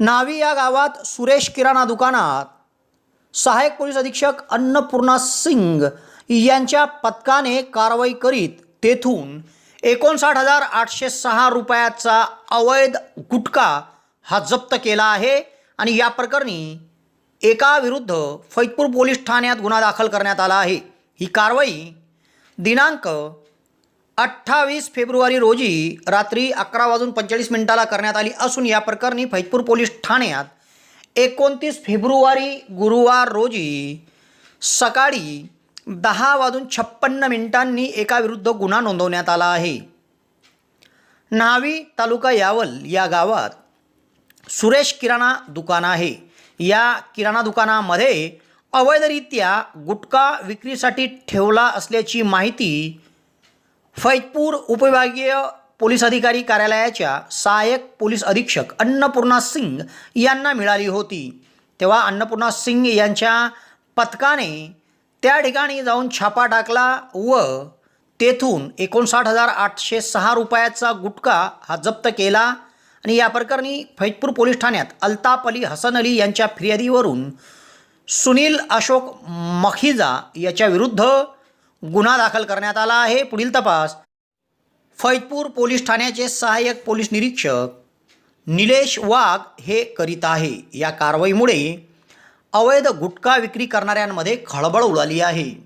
नावी या गावात सुरेश किराणा दुकानात सहाय्यक पोलीस अधीक्षक अन्नपूर्णा सिंग यांच्या पथकाने कारवाई करीत तेथून एकोणसाठ हजार आठशे सहा रुपयाचा अवैध गुटखा हा जप्त केला आहे आणि या प्रकरणी एकाविरुद्ध फैजपूर पोलीस ठाण्यात गुन्हा दाखल करण्यात आला आहे. ही कारवाई दिनांक अठ्ठावीस फेब्रुवारी रोजी रात्री अकरा वाजून पंचेचाळीस मिनिटाला करण्यात आली असून या प्रकरणी फैजपूर पोलीस ठाण्यात एकोणतीस फेब्रुवारी गुरुवार रोजी सकाळी दहा वाजून छप्पन्न मिनिटांनी एकाविरुद्ध गुन्हा नोंदवण्यात आला आहे. न्हावी तालुका यावल या गावात सुरेश किराणा दुकान आहे. या किराणा दुकानामध्ये अवैधरित्या गुटखा विक्रीसाठी ठेवला असल्याची माहिती फैजपूर उपविभागीय पोलीस अधिकारी कार्यालयाच्या सहाय्यक पोलीस अधीक्षक अन्नपूर्णा सिंग यांना मिळाली होती. तेव्हा अन्नपूर्णा सिंग यांच्या पथकाने त्या ठिकाणी जाऊन छापा टाकला व तेथून एकोणसाठ हजार आठशे सहा रुपयाचा गुटखा हा जप्त केला आणि या प्रकरणी फैजपूर पोलीस ठाण्यात अल्ताप अली हसन अली यांच्या फिर्यादीवरून सुनील अशोक मखिजा याच्याविरुद्ध गुन्हा दाखल करण्यात आला आहे. पुढील तपास. फैजपूर पोलीस ठाण्याचे सहाय्यक पोलीस निरीक्षक निलेश वाघ हे करीत आहे. या कारवाईमुळे अवैध गुटखा विक्री करणाऱ्यांमध्ये खळबळ उडाली आहे.